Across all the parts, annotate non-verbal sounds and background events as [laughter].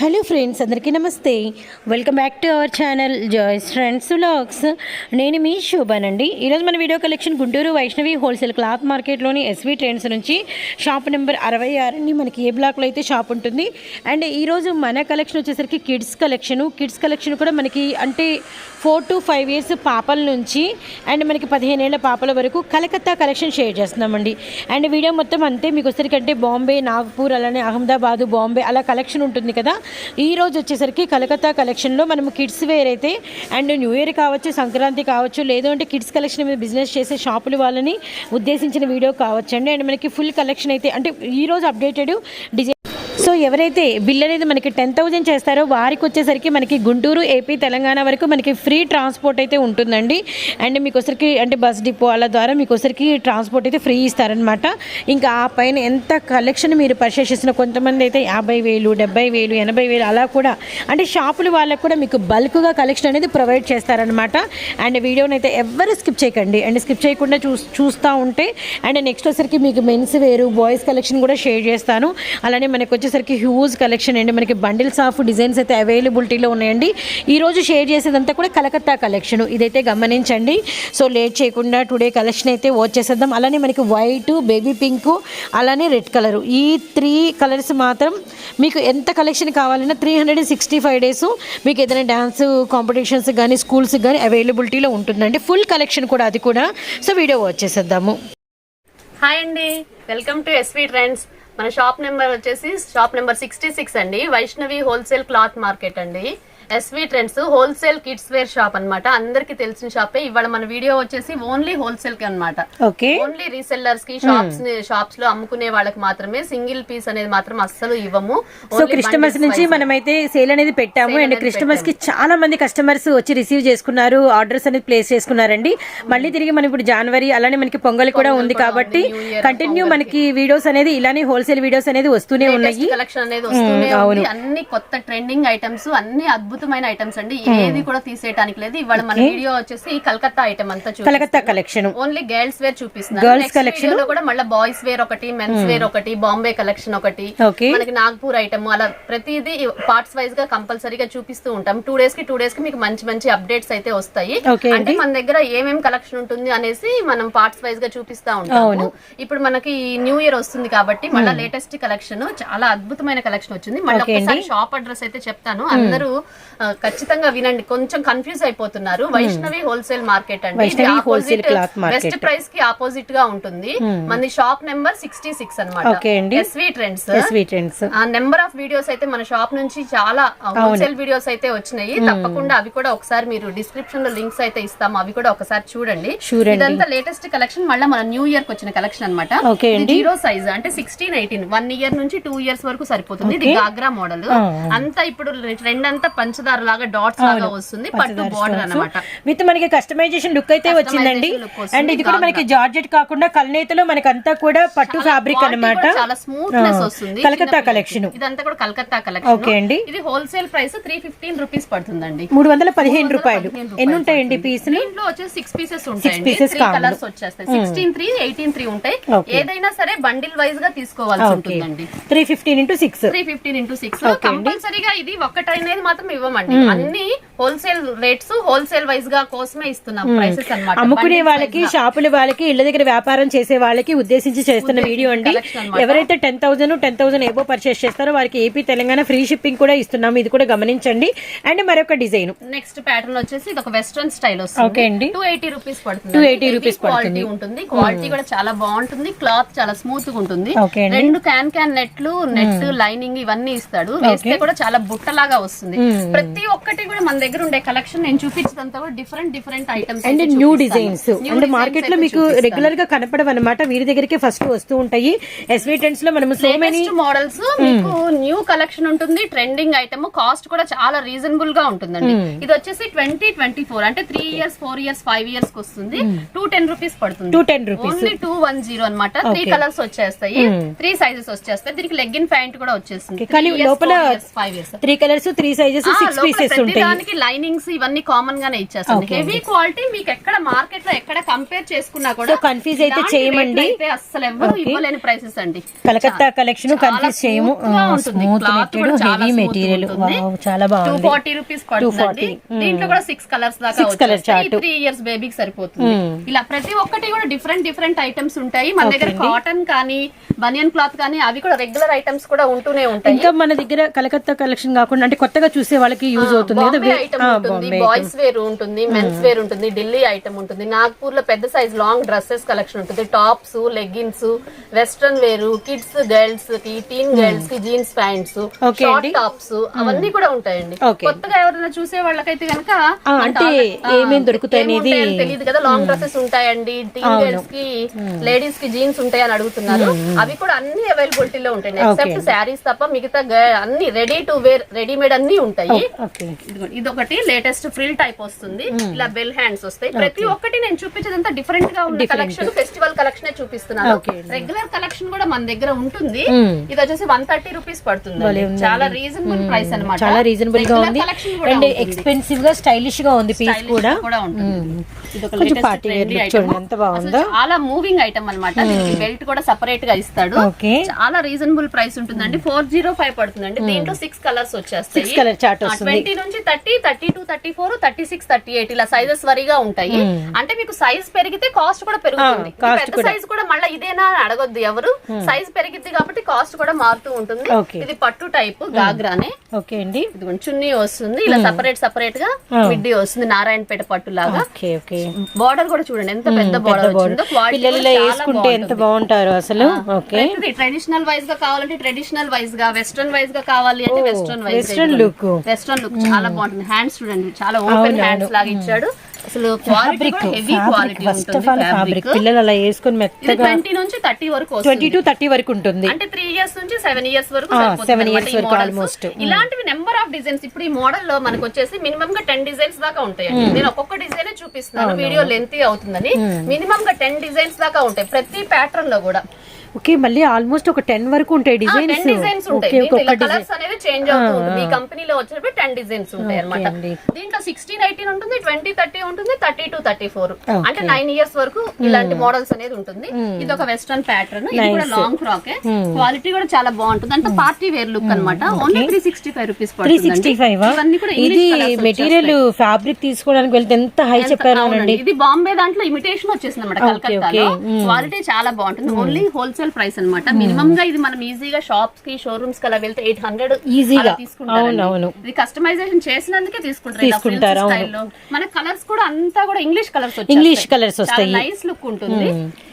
Hello friends అందరికీ నమస్తే. Welcome back to our channel joys friends vlogs. నేను మీ శోభానండి. ఈరోజు మన video collection Guntur Vaishnavi wholesale cloth మార్కెట్లోని SV trends నుంచి షాప్ నెంబర్ అరవై ఆరుని మనకి ఏ బ్లాక్లో అయితే షాప్ ఉంటుంది. అండ్ ఈరోజు మన కలెక్షన్ వచ్చేసరికి కిడ్స్ కలెక్షను. కిడ్స్ కలెక్షన్ కూడా మనకి అంటే ఫోర్ టు ఫైవ్ ఇయర్స్ పాపల నుంచి అండ్ మనకి పదిహేను ఏళ్ళ పాపల వరకు కలకత్తా కలెక్షన్ షేర్ చేస్తున్నామండి. అండ్ వీడియో మొత్తం అంతే. మీకు వచ్చేసరికి అంటే బాంబే నాగ్పూర్ అలానే అహ్మదాబాదు బాంబే అలా కలెక్షన్ ఉంటుంది కదా. ఈ రోజు వచ్చేసరికి కలకత్తా కలెక్షన్లో మనం కిడ్స్ వేర్ అయితే అండ్ న్యూ ఇయర్ కావచ్చు సంక్రాంతి కావచ్చు లేదు అంటే కిడ్స్ కలెక్షన్ మీద బిజినెస్ చేసే షాపులు వాళ్ళని ఉద్దేశించిన వీడియో కావచ్చు అండి. అండ్ మనకి ఫుల్ కలెక్షన్ అయితే అంటే ఈ రోజు అప్డేటెడ్ డిజైన్ సో ఎవరైతే బిల్ అనేది మనకి టెన్ థౌజండ్ చేస్తారో వారికి వచ్చేసరికి మనకి గుంటూరు ఏపీ తెలంగాణ వరకు మనకి ఫ్రీ ట్రాన్స్పోర్ట్ అయితే ఉంటుందండి. అండ్ మీకు ఒకసారికి అంటే బస్ డిపో అలా ద్వారా మీకు ఒకసారికి ట్రాన్స్పోర్ట్ అయితే ఫ్రీ ఇస్తారనమాట ఇంకా ఆ పైన ఎంత కలెక్షన్ మీరు పర్చేస్ చేసిన కొంతమంది అయితే యాభై వేలు డెబ్బై వేలు ఎనభై వేలు అలా కూడా అంటే షాపులు వాళ్ళకు కూడా మీకు బల్క్గా కలెక్షన్ అనేది ప్రొవైడ్ చేస్తారనమాట అండ్ వీడియోని అయితే ఎవరు స్కిప్ చేయకండి. అండ్ స్కిప్ చేయకుండా చూ చూస్తూ ఉంటే అండ్ నెక్స్ట్ వచ్చరికి మీకు మెన్స్ వేరు బాయ్స్ కలెక్షన్ కూడా షేర్ చేస్తాను. అలానే మనకు వచ్చి వచ్చేసరికి హ్యూజ్ కలెక్షన్ అండి. మనకి బండిల్స్ ఆఫ్ డిజైన్స్ అయితే అవైలబిలిటీలో ఉన్నాయండి. ఈరోజు షేర్ చేసేదంతా కూడా కలకత్తా కలెక్షన్ ఇదైతే గమనించండి. సో లేట్ చేయకుండా టుడే కలెక్షన్ అయితే వచ్చేసేద్దాం. అలానే మనకి వైట్ బేబీ పింక్ అలానే రెడ్ కలర్ ఈ త్రీ కలర్స్ మాత్రం మీకు ఎంత కలెక్షన్ కావాలన్నా three hundred sixty five days మీకు ఏదైనా డ్యాన్స్ కాంపిటీషన్స్ కానీ స్కూల్స్ కానీ అవైలబిలిటీలో ఉంటుందండి. ఫుల్ కలెక్షన్ కూడా అది కూడా. సో వీడియో వచ్చేసేద్దాము. హాయ్ అండి. వెల్కమ్ టు ఎస్వి ట్రెండ్స్ మన షాప్ నెంబర్ వచ్చేసి షాప్ నెంబర్ సిక్స్టీ సిక్స్ అండి. వైష్ణవి హోల్సేల్ క్లాత్ మార్కెట్ అండి. SV trends wholesale kids wear shop అన్నమాట. అందరికి తెలిసిన షాపే ఇవాళ మన వీడియో వచ్చేసి ఓన్లీ హోల్సేల్కి అన్నమాట. ఓకే. ఓన్లీ రీసెల్లర్స్కి షాప్స్ షాప్స్లో అమ్ముకునే వాళ్ళకి మాత్రమే సింగిల్ పీస్ అనేది మాత్రం అస్సలు ఇవ్వము. సో క్రిస్టమస్ నుంచి మనమైతే సేల్ అనేది పెట్టాము. అండ్ క్రిస్టమస్కి చాలా మంది కస్టమర్స్ వచ్చి రిసీవ్ చేసుకున్నారు ఆర్డర్స్ అనేది ప్లేస్ చేసుకున్నారండి. మళ్ళీ తిరిగి మనం ఇప్పుడు జనవరి అలానే మనకి పొంగల్ కూడా ఉంది కాబట్టి కంటిన్యూ మనకి వీడియోస్ అనేది ఇలానే హోల్సేల్ వీడియోస్ అనేది వస్తూనే ఉన్నాయి. కలెక్షన్ అనేది వస్తూనే ఉంది. అన్ని కొత్త ట్రెండింగ్ ఐటమ్స్ అన్ని అద్భుతమైన ఐటమ్స్ అండి. ఏది కూడా తీసేయడానికి లేదు. ఇవాళ మన వీడియో వచ్చేసి కలకత్తా ఐటమ్ అంతా Calcutta collection only girls wear చూపిస్తున్నారు collection. video లో కూడా మళ్ళీ బాయ్స్ వేర్ ఒకటి మెన్స్ వేర్ ఒకటి బాంబే కలెక్షన్ ఒకటి. మనకి నాగ్పూర్ ఐటమ్ అలా ప్రతిదీ పార్ట్స్ వైజ్గా కంపల్సరీగా చూపిస్తూ ఉంటాం. టూ డేస్కి టూ డేస్కి మీకు మంచి మంచి అప్డేట్స్ అయితే వస్తాయి. అంటే మన దగ్గర ఏమేం కలెక్షన్ ఉంటుంది అనేసి మనం పార్ట్స్ వైజ్గా చూపిస్తా ఉంటాము. ఇప్పుడు మనకి న్యూ ఇయర్ వస్తుంది కాబట్టి మళ్ళీ లేటెస్ట్ కలెక్షన్ చాలా అద్భుతమైన కలెక్షన్ వచ్చింది. మళ్ళీ ఒకసారి షాప్ అడ్రస్ అయితే చెప్తాను. అందరూ ఆ, ఖచ్చితంగా వినండి. కొంచెం కన్ఫ్యూజ్ అయిపోతున్నారు. వైష్ణవి హోల్సేల్ మార్కెట్ అండి. బెస్ట్ ప్రైస్కి ఆపోజిట్గా ఉంటుంది. మన షాప్ నెంబర్ సిక్స్టీ సిక్స్ అనమాట ఓకే అండి. ఎస్వి ట్రెండ్స్ స్వీట్ ట్రెండ్స్ ఆ నెంబర్ ఆఫ్ వీడియోస్ అయితే మన షాప్ నుంచి చాలా హోల్సేల్ వీడియోస్ అయితే వచ్చినాయి. తప్పకుండా అవి కూడా ఒకసారి మీరు డిస్క్రిప్షన్లో లింక్స్ అయితే ఇస్తాము. అవి కూడా ఒకసారి చూడండి. ఇదంతా లేటెస్ట్ కలెక్షన్ మళ్ళీ మన న్యూ ఇయర్కి వచ్చిన కలెక్షన్ అనమాట. జీరో సైజ్ అంటే సిక్స్టీన్ ఎయిటీన్ వన్ ఇయర్ నుంచి టూ ఇయర్స్ వరకు సరిపోతుంది. ఇది గాగ్రా మోడల్ అంతా ఇప్పుడు ట్రెండ్ అంతా పంచదార లాగా డాట్స్ లాగా వస్తుంది. పట్టు బార్డర్ అన్నమాట. విత్ మనకి కస్టమైజేషన్ లుక్ అయితే వచ్చిందండి. అండ్ ఇది కూడా మనకి జార్జెట్ కాకుండా కల్నేతలో మనకి అంతా కూడా పట్టు ఫ్యాబ్రిక్ కూడా చాలా స్మూత్నెస్ వస్తుంది. కలకత్తా కలెక్షన్ ఇదంతా కూడా కలకత్తా కలెక్షన్ ఓకే అండి. ఇది wholesale price three fifteen rupees పడుతుందండి. మూడు వందల పదిహేను రూపాయలు. ఎన్ని ఉంటాయండి పీసులు దీంట్లో వచ్చేసి సిక్స్ పీసెస్ ఉంటాయి కావాలి. కలర్స్ వచ్చేస్తాయి. సిక్స్టీన్ త్రీ ఎయిటీన్ త్రీ ఉంటాయి. ఏదైనా సరే బండిల్ వైజ్గా తీసుకోవాల్సి ఉంటుందండి. Three fifteen into six three fifteen into six కంపల్సరీగా ఇది ఒక్కటి అనేది మాత్రం ఇవ్వమండి. అన్ని హోల్సేల్ రేట్స్ హోల్సేల్ వైజ్గా కోసమే ఇస్తున్నాం ప్రైసెస్ అన్నమాట. అమ్ముకునే వాళ్ళకి షాపుల వాళ్ళకి ఇళ్ళ దగ్గర వ్యాపారం చేసే వాళ్ళకి ఉద్దేశించి చేస్తున్న వీడియో అండి. ఎవరైతే ten thousand ten thousand above purchase చేస్తారో వారికి ఏపీ తెలంగాణ ఫ్రీ షిప్పింగ్ కూడా ఇస్తున్నాము. ఇది కూడా గమనించండి. అండ్ మరొక డిజైన్. నెక్స్ట్ ప్యాటర్న్ వచ్చేసి ఇది ఒక వెస్ట్రన్ స్టైల్ వస్తుంది. ఓకే అండి. టూ ఎయిటీ రూపీస్ పడుతుంది. 280 rupees క్వాలిటీ ఉంటుంది. క్వాలిటీ కూడా చాలా బాగుంటుంది. క్లాత్ చాలా స్మూత్గా ఉంటుంది అండి. రెండు క్యాన్ క్యాన్ నెట్లు నెట్ లైనింగ్ ఇవన్నీ ఇస్తాడు. వేస్తే కూడా చాలా బుట్టలాగా వస్తుంది. ప్రతి ఒక్కటి కూడా మన దగ్గర ఉండే కలెక్షన్ నేను చూపించినంత కూడా different different items and new designs and మార్కెట్లో మీకు రెగ్యులర్గా కనపడవు అనమాట వీరి దగ్గరికి ఫస్ట్ వస్తూ ఉంటాయి. ఎస్వీ టెంట్స్లో మనము సో మెనీ మోడల్స్ మీకు న్యూ కలెక్షన్ ఉంటుంది. ట్రెండింగ్ ఐటమ్ కాస్ట్ కూడా చాలా రీజనబుల్గా ఉంటుందండి. ఇది వచ్చేసి ట్వంటీ ట్వంటీ ఫోర్ అంటే three years four years five ఇయర్స్కి వస్తుంది. టూ టెన్ రూపీస్ పడుతుంది. Two ten rupees only two one zero అనమాట త్రీ కలర్స్ వచ్చేస్తాయి. త్రీ సైజెస్ వచ్చేస్తాయి. దీనికి లెగ్గిన్ ప్యాంట్ కూడా వచ్చేస్తుంది. కానీ లోపల three colours three sizes six pieces ఉంటాయి. దానికి లైనింగ్స్ ఇవన్నీ కామన్ గానే ఇచ్చేస్తుంది. హెవీ క్వాలిటీ మీకు ఎక్కడ మార్కెట్లో ఎక్కడ కంపేర్ చేసుకున్నా కూడా కన్ఫ్యూజ్ అయితే చేయమండి. అస్సలు ఎవ్వరు ఇవ్వలేని ప్రైసెస్ అండి. కలకత్తా కలెక్షన్ కన్ఫ్యూజ్ చేయము. Smooth heavy material. చాలా టూ బాగుంది. ఫార్టీ రూపీస్ పడుతుందండి దీంట్లో కూడా సిక్స్ కలర్స్ దాకా chart. త్రీ ఇయర్స్ బేబీకి సరిపోతుంది. ఇలా ప్రతి ఒక్కటి కూడా డిఫరెంట్ డిఫరెంట్ ఐటమ్స్ ఉంటాయి. మన దగ్గర కాటన్ కానీ బనియన్ క్లాత్ కానీ అవి కూడా రెగ్యులర్ ఐటమ్స్ కూడా ఉంటూనే ఉంటాయి. ఇంకా మన దగ్గర కలకత్తా కలెక్షన్ కాకుండా అంటే కొత్తగా చూసే వాళ్ళకి యూజ్ అవుతుంది కదా? బాంబే ఐటమ్ ఉంటుంది బాయ్స్ వేర్ ఉంటుంది మెన్స్ వేర్ ఉంటుంది ఢిల్లీ ఐటమ్ ఉంటుంది నాగ్పూర్లో పెద్ద సైజ్ లాంగ్ డ్రెస్సెస్ కలెక్షన్ ఉంటుంది tops leggings western wear kids గర్ల్స్కి టీన్ గర్ల్స్కి జీన్స్ ప్యాంట్స్ షార్ట్ టాప్స్ అవన్నీ కూడా ఉంటాయండి. కొత్తగా ఎవరైనా చూసే వాళ్ళకైతే కనుక అంటే ఏమేం దొరుకుతాయి అనేది తెలియదు కదా? లాంగ్ డ్రెస్సెస్ ఉంటాయండి టీన్ గర్ల్స్కి లేడీస్కి జీన్స్ ఉంటాయి అని అడుగుతున్నారు అవి కూడా అన్ని అవైలబిలిటీలో ఉంటాయి ఎక్సెప్ట్ శారీస్ తప్ప మిగతా అన్ని రెడీ టు వేర్ రెడీమేడ్ అన్ని ఉంటాయి. ఇదిగోండి, ఇదొకటి లేటెస్ట్ ఫ్రిల్ టైప్ వస్తుంది. ఇలా బెల్ హ్యాండ్స్ వస్తాయి. ప్రతి ఒక్కటి నేను చూపించేదంతా డిఫరెంట్గా ఉన్న కలెక్షన్ ఫెస్టివల్ కలెక్షన్ చూపిస్తున్నాను. రెగ్యులర్ కలెక్షన్ కూడా మన దగ్గర ఉంటుంది. ఇది వచ్చేసి వన్ థర్టీ రూపీస్ పడుతుంది చాలా రీజనబుల్ ప్రైస్ అన్నమాట. చాలా రీజనబుల్గా ఉంది. అండ్. ఎక్స్పెన్సివ్గా స్టైలిష్గా ఉంది పీస్ కూడా. ఇది చాలా మూవింగ్ ఐటమ్ అన్నమాట. దీనికి బెల్ట్ కూడా సెపరేట్గా ఇస్తాడు. చాలా రీజనబుల్ ప్రైస్ ఉంటుందండి. ఫోర్ జీరో ఫైవ్ పడుతుందండి. దీంట్లో సిక్స్ కలర్స్ వచ్చేస్తాయి. సిక్స్ కలర్ చార్ట్ వస్తుంది. ట్వంటీ నుంచి thirty thirty two thirty four thirty six thirty eight ఇలా సైజెస్ వరిగా ఉంటాయి. అంటే మీకు సైజ్ పెరిగితే కాస్ట్ కూడా పెరుగుతుంది. పెద్ద. సైజ్ కూడా మళ్ళీ ఇదేనా అని అడగొద్దు ఎవరు. సైజ్ పెరిగిద్ది కాబట్టి కాస్ట్ కూడా మారుతూ ఉంటుంది. ఇది పట్టు టైప్ గాగ్రానే ఓకే అండి. చున్నీ వస్తుంది. ఇలా సపరేట్ సపరేట్గా మిడ్డీ వస్తుంది. నారాయణపేట పట్టు లాగా బార్డర్ కూడా చూడండి ఎంత పెద్ద బార్డర్ వచ్చిందో. క్వాలిటీ ఎంత బాగుంటారు అసలు? ఓకే ట్రెడిషనల్ వైజ్గా కావాలంటే ట్రెడిషనల్ వైజ్గా వెస్ట్రన్ వైజ్గా కావాలి అంటే western wise western look western look చాలా బాగుంటుంది. హ్యాండ్స్ చూడండి చాలా ఓపెన్ హ్యాండ్స్ లాగా ఇచ్చాడు. అసలు క్వాలిటీ కూడా heavy quality first of all fabric పిల్లలు అలా వేసుకొని మెత్తగా ట్వంటీ నుంచి థర్టీ వరకు ట్వంటీ టు థర్టీ వరకు ఉంటుంది. అంటే త్రీ ఇయర్స్ నుంచి సెవెన్ ఇయర్స్ వరకు years ఈ వరకు models. almost. ఇలాంటివి నెంబర్ ఆఫ్ డిజైన్స్ ఇప్పుడు ఈ మోడల్లో మనకు వచ్చేసి మినిమం గా టెన్ డిజైన్స్ దాకా ఉంటాయండి. నేను ఒక్కొక్క డిజైన్ చూపిస్తున్నాను వీడియో లెంత్ అవుతుందని. మినిమం గా టెన్ డిజైన్స్ దాకా ఉంటాయి ప్రతి ప్యాటర్న్లో కూడా. ఓకే మళ్ళీ ఆల్మోస్ట్ ఒక టెన్ వరకు ఉంటాయి డిజైన్స్. డిజైన్స్ ఉంటాయి. కలర్స్ అనేది చేంజ్ అవుతూ ఉంటుంది. ఈ కంపెనీలో వచ్చినప్పుడు టెన్ డిజైన్స్ ఉంటాయి అన్నమాట. దీంట్లో సిక్స్టీన్ ఎయిటీన్ ఉంటుంది ట్వంటీ థర్టీ ఉంటుంది థర్టీ టూ థర్టీ ఫోర్ అంటే నైన్ ఇయర్స్ వరకు ఇలాంటి మోడల్స్ అనేది ఉంటుంది. ఇది ఒక వెస్టర్న్ ప్యాటర్న్ ఇది కూడా లాంగ్ ఫ్రాక్ క్వాలిటీ కూడా చాలా బాగుంటుంది. అంటే పార్టీ వేర్ లుక్ అన్నమాట. Only three sixty five rupees three sixty five ఇది మెటీరియల్ ఫ్యాబ్రిక్ తీసుకోవడానికి వెళ్తే ఎంత హై చెప్పారు. ఇది బాంబే దాంట్లో ఇమిటేషన్ వచ్చేసింది అనమాట కలకత్తాలో క్వాలిటీ చాలా బాగుంటుంది. ఓన్లీ హోల్సేల్ ప్రైస్ అన్నమాట. మినిమం గా ఇది మనం ఈజీగా షాప్స్కి షోరూమ్స్కి అలా వెళ్తే ఎయిట్ హండ్రెడ్ ఈజీగా తీసుకుంటారు అవును ఇది కస్టమైజేషన్ చేసినందుకే తీసుకుంటారు. మన కలర్స్ కూడా అంతా కూడా ఇంగ్లీష్ కలర్స్ ఇంగ్లీష్ కలర్స్ వస్తాయి. నైస్ లుక్ ఉంటుంది.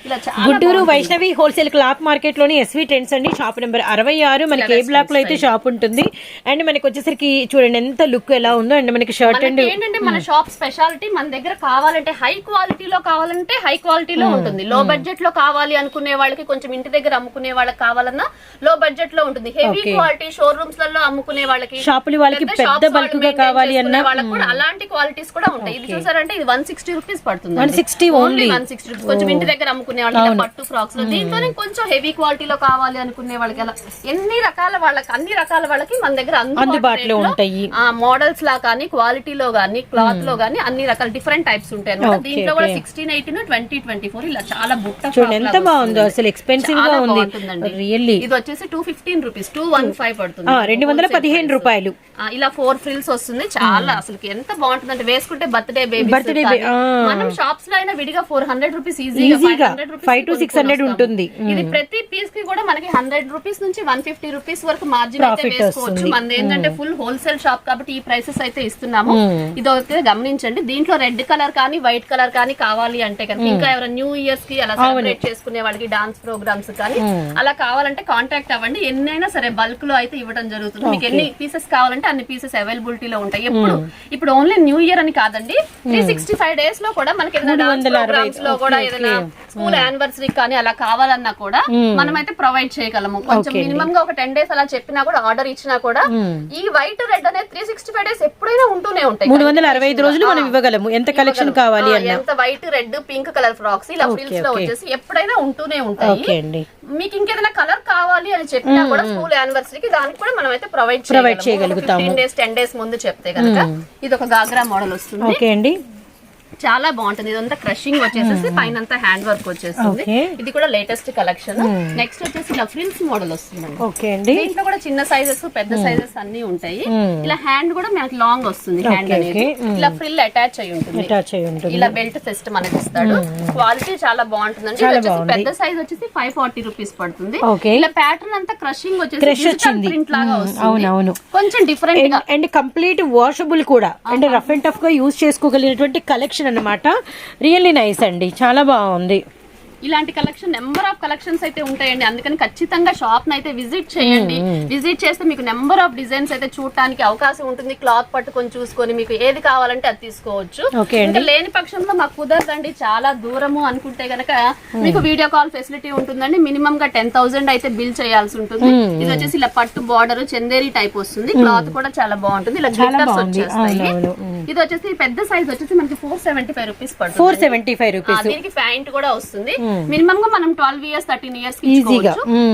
చాలా గుంటూరు వైష్ణవి హోల్సేల్ క్లాత్ మార్కెట్లోని ఎస్వి ట్రెండ్స్ అండి. షాప్ నెంబర్ అరవై ఆరు. మనకి ఏ బ్లాక్లో అయితే షాప్ ఉంటుంది. అండ్ మనకి వచ్చేసరికి చూడండి ఎంత లుక్ ఎలా ఉందో. అండ్ మనకి షర్ట్ అండ్. ఏంటంటే మన షాప్ స్పెషాలిటీ మన దగ్గర కావాలంటే హై క్వాలిటీలో కావాలంటే హై క్వాలిటీలో ఉంటుంది. లో బడ్జెట్లో కావాలి అనుకునే వాళ్ళకి కొంచెం ఇంటి దగ్గర అమ్ముకునే వాళ్ళకి కావాలన్నా లో బడ్జెట్లో ఉంటుంది. హెవీ క్వాలిటీ షోరూమ్స్లలో అమ్ముకునే వాళ్ళకి షాపులు వాళ్ళకి పెద్ద బల్క్గా కావాలి అన్న వాళ్ళకి కూడా అలాంటి క్వాలిటీస్ కూడా ఉంటాయి. ఇది చూసారంటే ఇది వన్ సిక్స్టీ రూపీస్ పడుతుంది 160 only. వన్ సిక్స్టీ రూపీస్ కొంచెం ఇంటి దగ్గర అమ్ముకునే వాళ్ళకి పట్టు ఫ్రాక్స్లో. దీంట్లోనే కొంచెం హెవీ క్వాలిటీలో కావాలి అనుకునే వాళ్ళకి అలా ఎన్ని రకాల వాళ్ళకి అన్ని రకాల వాళ్ళకి మన దగ్గర అందుబాటులో ఉంటాయి. ఆ మోడల్స్ లా కానీ క్వాలిటీలో గానీ క్లాత్లో గానీ అన్ని రకాల డిఫరెంట్ టైప్స్ ఉంటాయి అన్నమాట. దీంట్లో కూడా sixteen eighteen twenty twenty four ఇలా చాలా బుట్ట ఎంత బాగుందో అసలు ఎక్స్పెన్సివ్ గా చాలా ఉంది. రియల్లీ ఇది వచ్చేసి two fifteen rupees two one five పడుతుంది. రెండు వందల పదిహేను రూపాయలు. ఇలా ఫోర్ ఫ్రిల్స్ వస్తుంది. చాలా అసలు ఎంత బాగుంటుంది అంటే వేసుకుంటే బర్త్డే బేబీ ఆ. మనం షాప్స్లో అయినా విడిగా ఫోర్ హండ్రెడ్ రూపీస్ ఈజీగా ఫైవ్ టు సిక్స్ హండ్రెడ్ ఉంటుంది. ఇది ప్రతి పీస్కి కూడా మనకి హండ్రెడ్ రూపీస్ నుంచి వన్ ఫిఫ్టీ రూపీస్ వరకు మార్జిన్ అయితే వేసుకోవచ్చు. వస్తుంది. మనది ఏంటంటే ఫుల్ హోల్సేల్ షాప్ కాబట్టి ఈ ప్రైసెస్ అయితే ఇస్తున్నాము. ఇది ఒకటి గమనించండి. దీంట్లో రెడ్ కలర్ కానీ వైట్ కలర్ కానీ కావాలి అంటే కనుక ఇంకా ఎవరైనా న్యూ ఇయర్స్కి అలా సెలబ్రేట్ చేసుకునే వాళ్ళకి డాన్స్ ప్రోగ్రామ్స్ కానీ అలా కావాలంటే కాంటాక్ట్ అవ్వండి. ఎన్నైనా సరే బల్క్లో అయితే ఇవ్వడం జరుగుతుంది. మీకు ఎన్ని పీసెస్ కావాలంటే అన్ని పీసెస్ అవైలబిలిటీలో ఉంటాయి. ఎప్పుడు ఇప్పుడు ఓన్లీ న్యూ ఇయర్ అని కాదండి. త్రీ సిక్స్టీ ఫైవ్ డేస్లో కూడా మనకి ప్రోగ్రామ్స్లో కూడా ఏదైనా స్కూల్ యానివర్సరీ కానీ అలా కావాలన్నా కూడా మనం అయితే ప్రొవైడ్ చేయగలము. కొంచెం మినిమం గా ఒక టెన్ డేస్ అలా చెప్పినా కూడా ఆర్డర్ ఇచ్చినా కూడా ఈ వైట్ రెడ్ అనేది త్రీ సిక్స్టీ ఫైవ్ డేస్ ఎప్పుడైనా ఉంటూనే ఉంటాయి. మూడు వందల అరవై ఐదు రోజులు మనం ఇవ్వగలము. ఎంత కలెక్షన్ కావాలి ఎంత white red pink colour frocks ఇలా ఫ్రిల్స్లో వచ్చేసి ఎప్పుడైనా ఉంటూనే ఉంటాయి. అండి. అండి మీకు ఇంకేదైనా కలర్ కావాలి అని చెప్పినా కూడా స్కూల్ యానివర్సరీకి దానికి కూడా మనం అయితే ప్రొవైడ్ Provide చేయగలుగుతాము. టెన్ డేస్ ముందు చెప్తే కనుక ఇది ఒక గాగ్రా మోడల్ వస్తుంది. ఓకే అండి. చాలా బాగుంటుంది. ఇదంతా క్రషింగ్ వచ్చేసి పైన అంతా హ్యాండ్ వర్క్ వచ్చేస్తుంది. ఇది కూడా లేటెస్ట్ కలెక్షన్ నెక్స్ట్ వచ్చేసి ఇలా ఫ్రిల్స్ మోడల్ వస్తుందండి. ఓకే అండి. దీంట్లో కూడా చిన్న సైజెస్ పెద్ద సైజెస్ అన్ని ఉంటాయి. ఇలా హ్యాండ్ కూడా మనకి లాంగ్ వస్తుంది హ్యాండ్ అనేది. okay. ఇలా ఫ్రిల్ అటాచ్ అయి ఉంటుంది. అటాచ్ అయి ఉంటుంది. ఇలా బెల్ట్ ఫెస్ట్ మనకి ఇస్తాడు. క్వాలిటీ చాలా బాగుంటుందండి. చాలా వచ్చేసి. పెద్ద సైజ్ వచ్చేసి ఫైవ్ ఫార్టీ రూపీస్ పడుతుంది. ఇలా ప్యాటర్న్ అంతా క్రషింగ్ వచ్చేసి. ప్రింట్ లాగా. వస్తుంది. కొంచెం డిఫరెంట్గా. అండ్ కంప్లీట్ వాషబుల్ కూడా. అంటే రఫ్ అండ్ టఫ్గా యూజ్ చేసుకోగలిగినటువంటి కలెక్షన్ అన్నమాట. రియల్లీ నైస్ అండి. చాలా బాగుంది. ఇలాంటి కలెక్షన్ నెంబర్ ఆఫ్ కలెక్షన్స్ అయితే ఉంటాయండి. అందుకని ఖచ్చితంగా షాప్ అయితే విజిట్ చేయండి. విజిట్ చేస్తే మీకు నెంబర్ ఆఫ్ డిజైన్స్ అయితే చూడటానికి అవకాశం ఉంటుంది. క్లాత్ పట్టుకొని చూసుకొని మీకు ఏది కావాలంటే అది తీసుకోవచ్చు. ఇంకా లేని పక్షంలో మాకు కుదరదండి. చాలా దూరము అనుకుంటే గనక మీకు వీడియో కాల్ ఫెసిలిటీ ఉంటుందండి. మినిమం గా టెన్ థౌసండ్ అయితే బిల్ చేయాల్సి ఉంటుంది. ఇది వచ్చేసి ఇలా పట్టు బార్డర్ చందేరి టైప్ వస్తుంది. క్లాత్ కూడా చాలా బాగుంటుంది. ఇలా బాగుంది. వచ్చేస్తాయి. ఇది వచ్చేసి పెద్ద సైజ్ వచ్చేసి మనకి ఫోర్ సెవెంటీ ఫైవ్ రూపీస్ పడుతుంది. ఫోర్ సెవెంటీ ఫైవ్ రూపీస్ దీనికి ప్యాంట్ కూడా వస్తుంది. మినిమం గా మనం ట్వెల్వ్ ఇయర్స్ థర్టీన్ ఇయర్స్.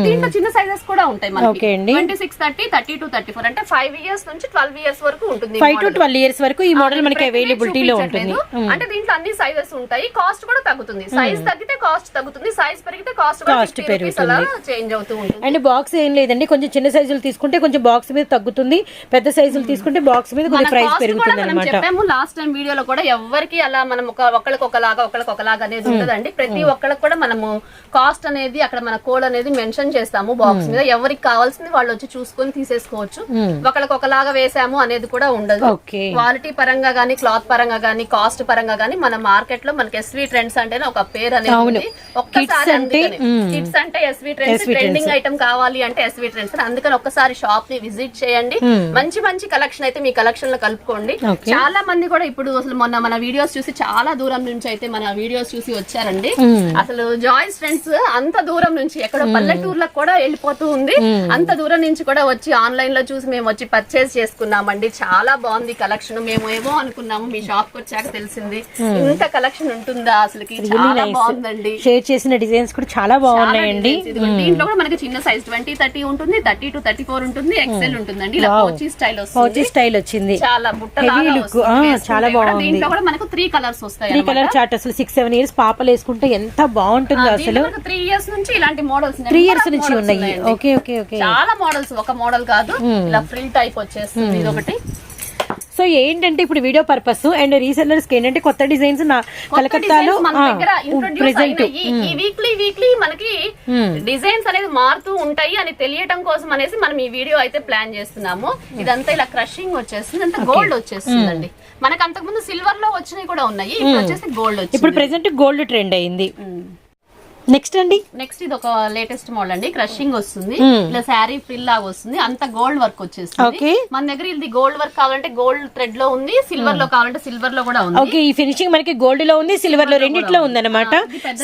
దీంట్లో చిన్న సైజెస్ కూడా ఉంటాయి మనకి. Twenty six thirty thirty two thirty four అంటే ఫైవ్ ఇయర్స్ నుంచి ట్వెల్వ్ ఇయర్స్ వరకు ఉంటుంది ఫైవ్ టు. ట్వెల్వ్ ఇయర్స్ వరకు ఈ మోడల్ ఆ, మనకి ప్రతిదీ అవైలబిలిటీలో ఉంటుంది. చూపించట్లేదు. అంటే దీంట్లో అన్ని సైజెస్ ఉంటాయి. కాస్ట్ కూడా తగ్గుతుంది. సైజ్ తగ్గితే కాస్ట్ తగ్గుతుంది. సైజ్ పెరిగితే కాస్ట్ Cost అలా చేంజ్ అవుతూ ఉంటుంది. అండ్ బాక్స్ ఏం లేదండి. కొంచెం చిన్న సైజులు తీసుకుంటే కొంచెం బాక్స్ మీద తగ్గుతుంది. పెద్ద సైజులు తీసుకుంటే బాక్స్ మీద కొంచెం ప్రైస్ పెరుగుతుంది మనం అనమాట చెప్పాము. లాస్ట్ టైం వీడియోలో కూడా ఎవరికి అలా మనం ఒక ఒకళ్ళకి ఒకలాగా ఒకళ్ళకి ఒకలాగా అనేది ఉండదండి. ప్రతి ఒక్కళ్ళకి కూడా మనము కాస్ట్ అనేది అక్కడ మన కోడ్ అనేది మెన్షన్ చేస్తాము బాక్స్ మీద. ఎవరికి కావాల్సింది వాళ్ళు వచ్చి చూసుకొని తీసేసుకోవచ్చు. ఒకళ్ళకి ఒకలాగా వేసాము అనేది కూడా ఉండదు. క్వాలిటీ పరంగా గానీ క్లాత్ పరంగా గానీ కాస్ట్ పరంగా గానీ మన మార్కెట్లో మనకి ఎస్వి ట్రెండ్స్ అంటేనే ఒక పేరు అనేది. ఒక్కసారి. కిడ్స్ అంటే ఎస్వి ట్రెండ్స్ ట్రెండింగ్ ఐటమ్ కావాలి అంటే ఎస్వి ట్రెండ్స్ అందుకని ఒక్కసారి షాప్ని విజిట్ చేయండి మంచి మంచి కలెక్షన్ అయితే మీ కలెక్షన్లో కలుపుకోండి. చాలా మంది కూడా ఇప్పుడు అసలు మొన్న మన వీడియోస్ చూసి చాలా దూరం నుంచి అయితే మన వీడియోస్ చూసి వచ్చారండి. అసలు జాయ్స్ ఫ్రెండ్స్ అంత దూరం నుంచి ఎక్కడో పల్లెటూర్లకు కూడా వెళ్ళిపోతూ ఉంది. అంత దూరం నుంచి కూడా వచ్చి ఆన్లైన్లో చూసి మేము వచ్చి పర్చేస్ చేసుకున్నామండి. చాలా బాగుంది కలెక్షన్ మేము ఏమో అనుకున్నాము మీ షాప్కి వచ్చాక తెలిసింది. ఇంత కలెక్షన్ ఉంటుందా అసలుకి? చాలా బాగుందండి. షేర్ చేసిన డిజైన్స్ కూడా చాలా బాగున్నాయండి. దీంట్లో కూడా మనకి చిన్న సైజ్ ట్వంటీ థర్టీ ఉంటుంది థర్టీ టు థర్టీ ఫోర్ ఉంటుంది ఎక్సెల్ ఉంటుందండి. ఇలా స్టైల్ వస్తుంది. స్టైల్ వచ్చింది. చాలా వేసుకుంటే చాలా బాగుంది. దీంట్లో కూడా మనకు త్రీ కలర్స్ వస్తాయి త్రీ. కలర్ చార్ట్ అసలు సిక్స్ సెవెన్ ఇయర్స్ పాపలు వేసుకుంటే ఎంత బాగుంటుందో అసలు. త్రీ ఇయర్స్ నుంచి ఇలాంటి మోడల్స్ త్రీ ఇయర్స్ నుంచి ఉన్నాయి. ఓకే ఓకే ఓకే చాలా మోడల్స్ ఒక మోడల్ కాదు. ఇలా ఫ్రిల్ టైప్ వచ్చేస్తుంది ఇది ఒకటి సో ఏంటంటే ఇప్పుడు వీడియో పర్పస్ అండ్ రీసెల్లర్స్కి ఏంటంటే కొత్త డిజైన్స్ నా కొత్త కలకత్తాలో ప్రెసెంట్. ఈ వీక్లీ వీక్లీ మనకి డిజైన్స్ అనేది మారుతూ ఉంటాయి అని తెలియటం కోసం అనేసి మనం ఈ వీడియో అయితే ప్లాన్ చేస్తున్నాము. ఇదంతా ఇలా క్రషింగ్ వచ్చేస్తుంది. అంతా గోల్డ్ వచ్చేస్తుందండి. మనకు అంతకుముందు సిల్వర్లో వచ్చినవి కూడా ఉన్నాయి. ఇప్పుడు వచ్చేసి గోల్డ్ ఇప్పుడు ప్రెసెంట్ గోల్డ్ ట్రెండ్ అయింది. నెక్స్ట్ అండి? నెక్స్ట్ ఇది ఒక లేటెస్ట్ మోడల్ అండి. క్రషింగ్ వస్తుంది. ఇలా శారీ ఫ్రిల్ లాగా వస్తుంది. అంత గోల్డ్ వర్క్ వచ్చేస్తుంది. మన దగ్గర ఇది గోల్డ్ వర్క్ కావాలంటే గోల్డ్ థ్రెడ్లో ఉంది సిల్వర్లో కావాలంటే సిల్వర్లో కూడా ఉంది. ఓకే ఈ ఫినిషింగ్ మనకి గోల్డ్లో ఉంది సిల్వర్లో రెండిట్లో ఉందన్నమాట.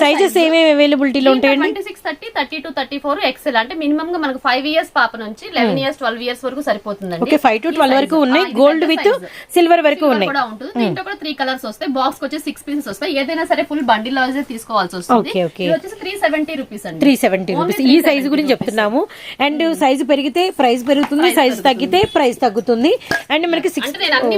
సైజెస్ ఏమేమి అవైలబిలిటీలో ఉంటాయండి? Twenty six thirty thirty two thirty four XL అంటే మినిమం గా మనకు ఫైవ్ ఇయర్స్ పాప నుంచి లెవెన్ ఇయర్స్ ట్వెల్వ్ ఇయర్స్ వరకు సరిపోతుందండి. Okay five to twelve. వరకు ఉన్నాయి. Gold with. సిల్వర్ వరకు ఉన్నాయి. కూడా ఉంటుంది. దీంట్లో కూడా త్రీ కలర్స్ వస్తాయి. బాక్స్ వచ్చి సిక్స్ పీసెస్ వస్తాయి. ఏదైనా సరే ఫుల్ బండిల్ తీసుకోవాల్సి వస్తుంది. త్రీ సెవెంటీ రూపీస్ రూపీస్ ఈ సైజ్ గురించి చెప్తున్నాము. అండ్ సైజు పెరిగితే ప్రైస్ పెరుగుతుంది సైజ్ తగ్గితే ప్రైస్ తగ్గుతుంది. అండ్ మనకి సిక్స్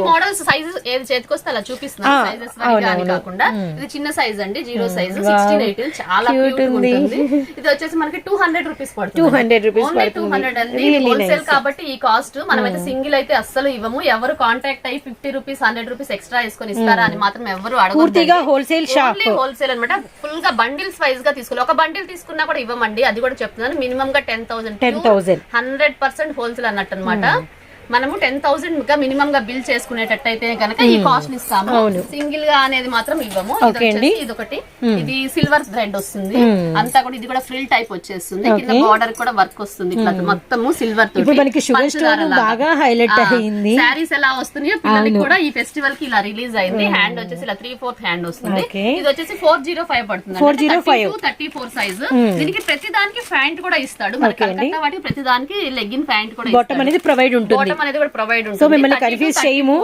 మోడల్స్ సైజెస్ ఏది చేతికొస్తే అలా చూపిస్తున్నాను. కాకుండా ఇది చిన్న సైజ్ అండి జీరో సైజ్ సిక్స్టీన్ ఎయిట్ చాలా క్యూట్ ఉంది. [laughs] ఇది వచ్చేసి మనకి టూ హండ్రెడ్ రూపీస్ పడుతుంది. 200 rupees ఓన్లీ టూ. హండ్రెడ్ అండి. హోల్సేల్. కాబట్టి ఈ కాస్ట్ మనమైతే సింగిల్ అయితే అస్సలు ఇవ్వము. ఎవరు కాంటాక్ట్ అయ్యి fifty rupees hundred rupees extra వేసుకొని ఇస్తారా అని మాత్రం ఎవరు పూర్తిగా wholesale shop. హోల్సేల్ అనమాట ఫుల్గా బండిల్స్ వైజ్గా తీసుకోవాలి. ఒక బండిల్ తీసుకున్నా కూడా ఇవ్వమండి. అది కూడా చెప్తున్నాను. మినిమం గా ten thousand 10,000. Hundred percent wholesale అన్నట్టు అనమాట మనము టెన్ థౌసండ్గా మినిమం గా బిల్ చేసుకునేటట్టయితే కనుక ఈ కాస్ట్ ఇస్తాము. అవును. సింగిల్గా అనేది మాత్రం ఇవ్వము. ఇది అండి. వచ్చేసి ఇది ఒకటి ఇది సిల్వర్ థ్రెడ్ వస్తుంది. అంతా కూడా ఇది కూడా ఫ్రిల్ టైప్ వచ్చేస్తుంది. కింద బార్డర్ కూడా వర్క్ వస్తుంది. ఇట్లా మొత్తము సిల్వర్ బాగా హైలైట్ అయింది. శారీస్ ఎలా వస్తున్నాయో పిల్లలకి కూడా ఈ ఫెస్టివల్కి ఇలా రిలీజ్ అయింది. హ్యాండ్ వచ్చేసి ఇలా త్రీ ఫోర్త్ హ్యాండ్ వస్తుంది. ఇది వచ్చేసి ఫోర్ జీరో ఫైవ్ పడుతుంది. 405. థర్టీ ఫోర్ సైజ్ దీనికి ప్రతి దానికి ప్యాంట్ కూడా ఇస్తాడు. మనకి ప్రతి దానికి లెగ్గిన్ ప్యాంట్ కూడా బాటమ్ అనేది ప్రొవైడ్ ఉంటుంది. అనేది కూడా ప్రొవైడ్ సో మిమ్మల్ని 32, కన్ఫ్యూజ్ 34 చేయము.